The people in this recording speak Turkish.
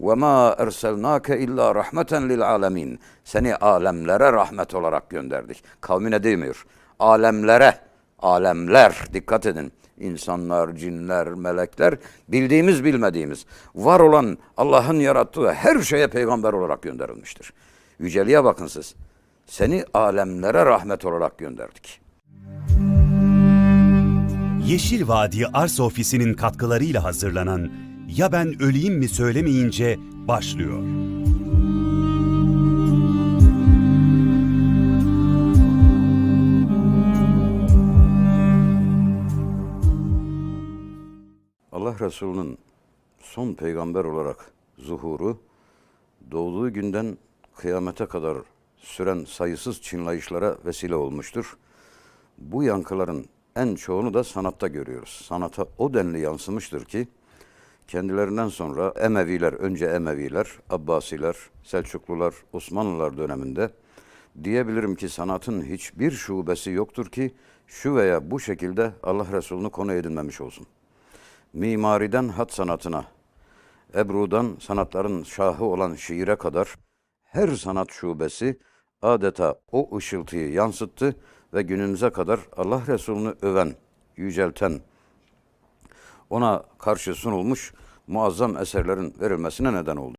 Ve ma erselnake illa rahmeten lil alemin. Seni alemlere rahmet olarak gönderdik. Kavmine demiyor. Alemlere, alemler dikkat edin. İnsanlar, cinler, melekler bildiğimiz bilmediğimiz var olan Allah'ın yarattığı her şeye peygamber olarak gönderilmiştir. Yüceliğe bakın siz. Seni alemlere rahmet olarak gönderdik. Yeşil Vadi Arsa Ofisi'nin katkılarıyla hazırlanan ya Ben Öleyim Mi Söylemeyince başlıyor. Allah Resulü'nün son peygamber olarak zuhuru doğduğu günden kıyamete kadar süren sayısız çınlayışlara vesile olmuştur. Bu yankıların en çoğunu da sanatta görüyoruz. Sanata o denli yansımıştır ki kendilerinden sonra Emeviler, önce Emeviler, Abbasiler, Selçuklular, Osmanlılar döneminde diyebilirim ki sanatın hiçbir şubesi yoktur ki şu veya bu şekilde Allah Resulü'nü konu edinmemiş olsun. Mimariden hat sanatına, Ebru'dan sanatların şahı olan şiire kadar her sanat şubesi adeta o ışıltıyı yansıttı ve günümüze kadar Allah Resulü'nü öven, yücelten, ona karşı sunulmuş muazzam eserlerin verilmesine neden oldu.